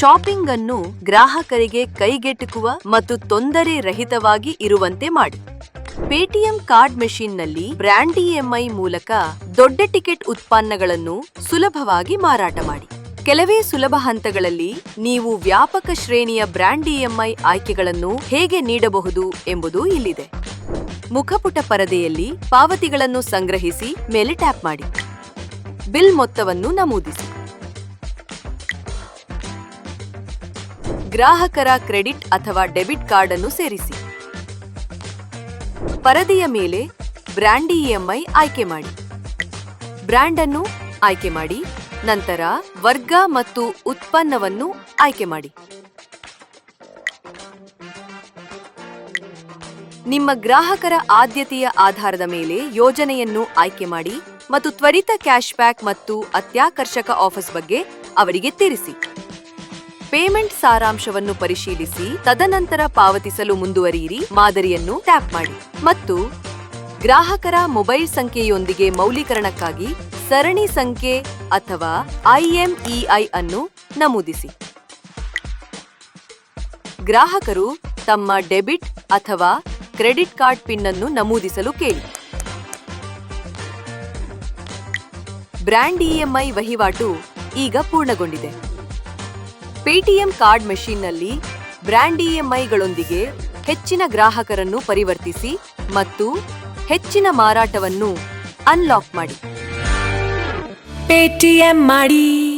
Shopping ಅನ್ನು ಗ್ರಾಹಕರಿಗೆ ಕೈಗೆಟುಕುವ ಮತ್ತು ತೊಂದರೆ ರಹಿತವಾಗಿ ಇರುವಂತೆ ಮಾಡಿ. ಪೇಟಿಎಂ ಕಾರ್ಡ್ ಮೆಷಿನ್ನಲ್ಲಿ ಬ್ರ್ಯಾಂಡ್ ಇಎಂಐ ಮೂಲಕ ದೊಡ್ಡ ಟಿಕೆಟ್ ಉತ್ಪನ್ನಗಳನ್ನು ಸುಲಭವಾಗಿ ಮಾರಾಟ ಮಾಡಿ. ಕೆಲವೇ ಸುಲಭ ಹಂತಗಳಲ್ಲಿ ನೀವು ವ್ಯಾಪಕ ಶ್ರೇಣಿಯ ಬ್ರ್ಯಾಂಡ್ ಇಎಂಐ ಆಯ್ಕೆಗಳನ್ನು ಹೇಗೆ ನೀಡಬಹುದು ಎಂಬುದು ಇಲ್ಲಿದೆ. ಮುಖಪುಟ ಪರದೆಯಲ್ಲಿ ಪಾವತಿಗಳನ್ನು ಸಂಗ್ರಹಿಸಿ ಮೇಲೆ ಟ್ಯಾಪ್ ಮಾಡಿ. ಬಿಲ್ ಮೊತ್ತವನ್ನು ನಮೂದಿಸಿ. ಗ್ರಾಹಕರ ಕ್ರೆಡಿಟ್ ಅಥವಾ ಡೆಬಿಟ್ ಕಾರ್ಡ್ ಅನ್ನು ಸೇರಿಸಿ. ಪರದೆಯ ಮೇಲೆ ಬ್ರ್ಯಾಂಡ್ ಇಎಂಐ ಆಯ್ಕೆ ಮಾಡಿ. ಬ್ರ್ಯಾಂಡ್ ಅನ್ನು ಆಯ್ಕೆ ಮಾಡಿ, ನಂತರ ವರ್ಗ ಮತ್ತು ಉತ್ಪನ್ನವನ್ನು ಆಯ್ಕೆ ಮಾಡಿ. ನಿಮ್ಮ ಗ್ರಾಹಕರ ಆದ್ಯತೆಯ ಆಧಾರದ ಮೇಲೆ ಯೋಜನೆಯನ್ನು ಆಯ್ಕೆ ಮಾಡಿ ಮತ್ತು ತ್ವರಿತ ಕ್ಯಾಶ್ಬ್ಯಾಕ್ ಮತ್ತು ಅತ್ಯಾಕರ್ಷಕ ಆಫರ್ಸ್ ಬಗ್ಗೆ ಅವರಿಗೆ ತಿಳಿಸಿ. ಪೇಮೆಂಟ್ ಸಾರಾಂಶವನ್ನು ಪರಿಶೀಲಿಸಿ ತದನಂತರ ಪಾವತಿಸಲು ಮುಂದುವರಿಯಿರಿ. ಮಾದರಿಯನ್ನು ಟ್ಯಾಪ್ ಮಾಡಿ. ಮತ್ತು ಗ್ರಾಹಕರ ಮೊಬೈಲ್ ಸಂಖ್ಯೆಯೊಂದಿಗೆ ಮೌಲ್ಯೀಕರಣಕ್ಕಾಗಿ ಸರಣಿ ಸಂಖ್ಯೆ ಅಥವಾ ಐಎಂಇಐ ಅನ್ನು ನಮೂದಿಸಿ. ಗ್ರಾಹಕರು ತಮ್ಮ ಡೆಬಿಟ್ ಅಥವಾ ಕ್ರೆಡಿಟ್ ಕಾರ್ಡ್ ಪಿನ್ ಅನ್ನು ನಮೂದಿಸಲು ಕೇಳಿ. ಬ್ರ್ಯಾಂಡ್ ಇಎಂಐ ವಹಿವಾಟು ಈಗ ಪೂರ್ಣಗೊಂಡಿದೆ. ಪೇಟಿಎಂ ಕಾರ್ಡ್ ಮೆಷಿನ್ನಲ್ಲಿ ಬ್ರ್ಯಾಂಡ್ ಇಎಂಐಗಳೊಂದಿಗೆ ಹೆಚ್ಚಿನ ಗ್ರಾಹಕರನ್ನು ಪರಿವರ್ತಿಸಿ ಮತ್ತು ಹೆಚ್ಚಿನ ಮಾರಾಟವನ್ನು ಅನ್ಲಾಕ್ ಮಾಡಿ. ಪೇಟಿಎಂ ಮಾಡಿ.